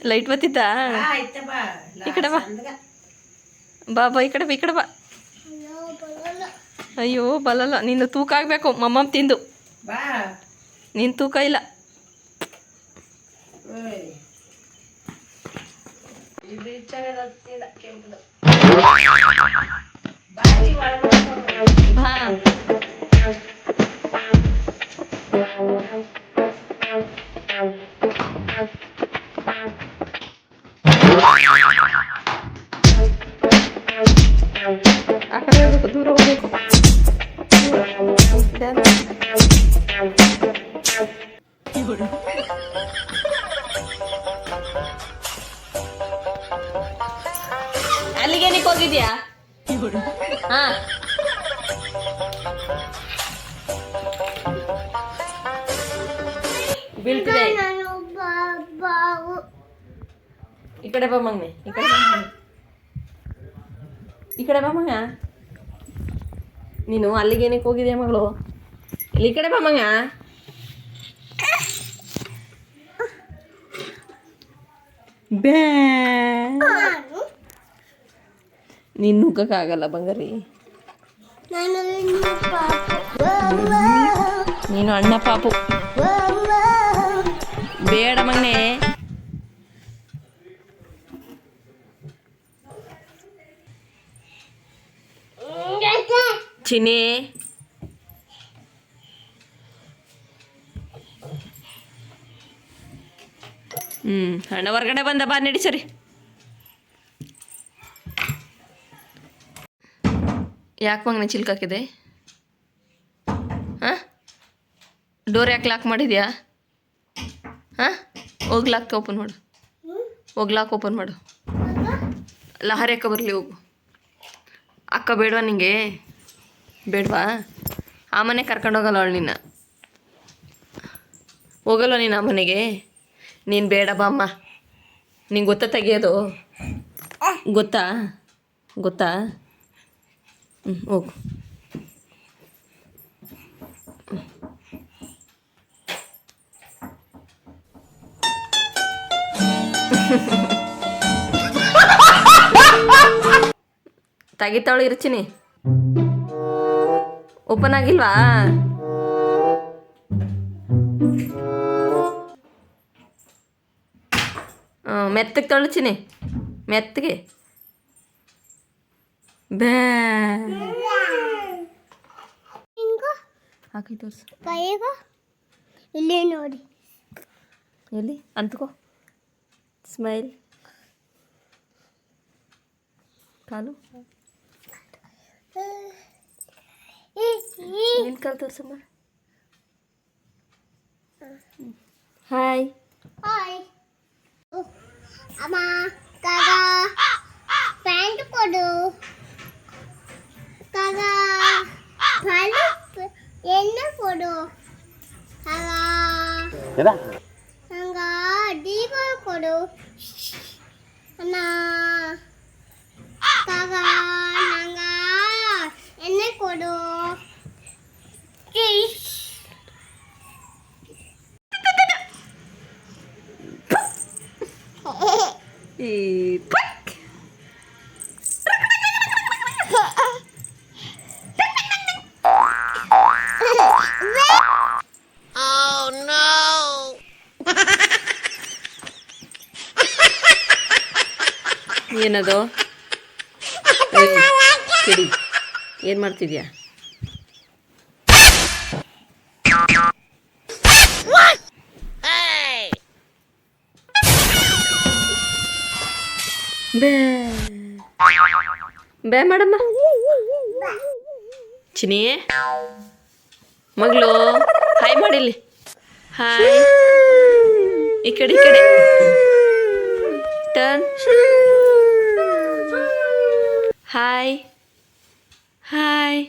Light ಬತ್ತಿತ್ತಾ? ಈ ಕಡೆ ಬಾ. ಬಾ ಬಾ ಈ ಕಡೆ ಬಾ ಈ ಕಡೆ ಬಾ. ಅಯ್ಯೋ ಬಲ್ಲಲ್ಲ ನಿನ್ನ ತೂಕ ಆಗಬೇಕು ಮಮ್ಮಮ್ಮ ತಿಂದು. ಬಾ. ನಿನ್ನ ತೂಕ ಇಲ್ಲ. ಅಲ್ಲಿಗೆ ಏನಕ್ಕೆ ಹೋಗಿದ್ಯಾ ಹಾ ಈ ಕಡೆ ಬಾ ಮಗ್ನೆ ಈ ಕಡೆ. ಈ ಕಡೆ ಬಾ ಮಗ ನೀನು ಅಲ್ಲಿಗೆ ಏನಕ್ಕೆ ಹೋಗಿದ್ಯಾ ಮಗಳು? ಇಲ್ಲಿ ಈ ಕಡೆ ಬಾ ಮಗ ಬ್ಯಾ ನೀನು ನುಗ್ಗಕ್ಕಾಗಲ್ಲ ಬಂಗಾರಿ. ನೀನು ಅಣ್ಣ ಪಾಪು. ಬೇಡ ಮಗನೆ ಚಿನಿ ಹ್ಞೂ ಅಣ್ಣ ಹೊರ್ಗಡೆ ಬಂದ ಬಾ, ನಡಿ ಸರಿ. ಯಾಕೆ ಮಗನ ಚಿಲ್ಕಾಕಿದೆ ಹಾಂ? ಡೋರ್ ಯಾಕೆ ಲಾಕ್ ಮಾಡಿದ್ಯಾ? ಹಾಂ? ಹೋಗಿ ಲಾಕ್ ಓಪನ್ ಮಾಡು. ಹೋಗಿ ಲಾಕ್ ಓಪನ್ ಮಾಡು. ಲಹರಿ ಅಕ್ಕ ಬರಲಿ ಹೋಗು. ಅಕ್ಕ ಬೇಡವಾ ನಿಂಗೆ? ಬೇಡವಾ? ಆ ಮನೆ ಕರ್ಕೊಂಡು ಹೋಗಲ್ಲ ಅವಳು ನಿನ್ನ. ಹೋಗಲ್ಲ ನೀನು ಆ ಮನೆಗೆ? ನೀನು ಬೇಡ ಬಾಮ್ಮ ನಿಂಗೆ ಗೊತ್ತಾ ತೆಗಿಯೋದು? ಗೊತ್ತಾ? ಗೊತ್ತಾ? ಹ್ಞೂ ಹೋಗು. ತೆಗಿತಾವಳು ಇರ್ಚಿನಿ. ಓಪನ್ ಆಗಿಲ್ವಾ? ಮೆತ್ತಗೆ ತೊಳಚಿನಿ. ಮೆತ್ತಗೆ. ಬ್ಯಾ ಹಾಕಿ ತೋರ್ಸು. ಇಲ್ಲೇ ನೋಡಿ. ಎಲ್ಲಿ? ಅಂತಕೋ. ಸ್ಮೈಲ್. ಕಾಲು. ನಿನ್ನ ಕಾಲು ತೋರ್ಸಮ್ಮ ಹಾಯ್ ಹಾಯ್ ಅಮ್ಮ ಕಾಗ ಪ್ಯಾಂಟ್ ಕೊಡು ಕಾಗ ಹಾಲು ಎಣ್ಣೆ ಕೊಡು ಕಾಗ ನಂಗ ದೀಪಗಳು ಕೊಡು ಅಣ್ಣ ಕಾಗ ನಂಗ ಎಣ್ಣೆ ಕೊಡು ಇಶ್. ಈ ಪಕ್. ಏನದು? ಏನು ಮಾಡ್ತಿದ್ಯಾ? ಬೇ. ಬೇ ಮಾಡಮ್ಮ ಚಿನಿ ಮಗಳು ಹಾಯ್ ಮಾಡಿಲ್ಲಿ. ಹಾಯ್ ಈ ಕಡೆ ಈ ಕಡೆ. Turn hi hi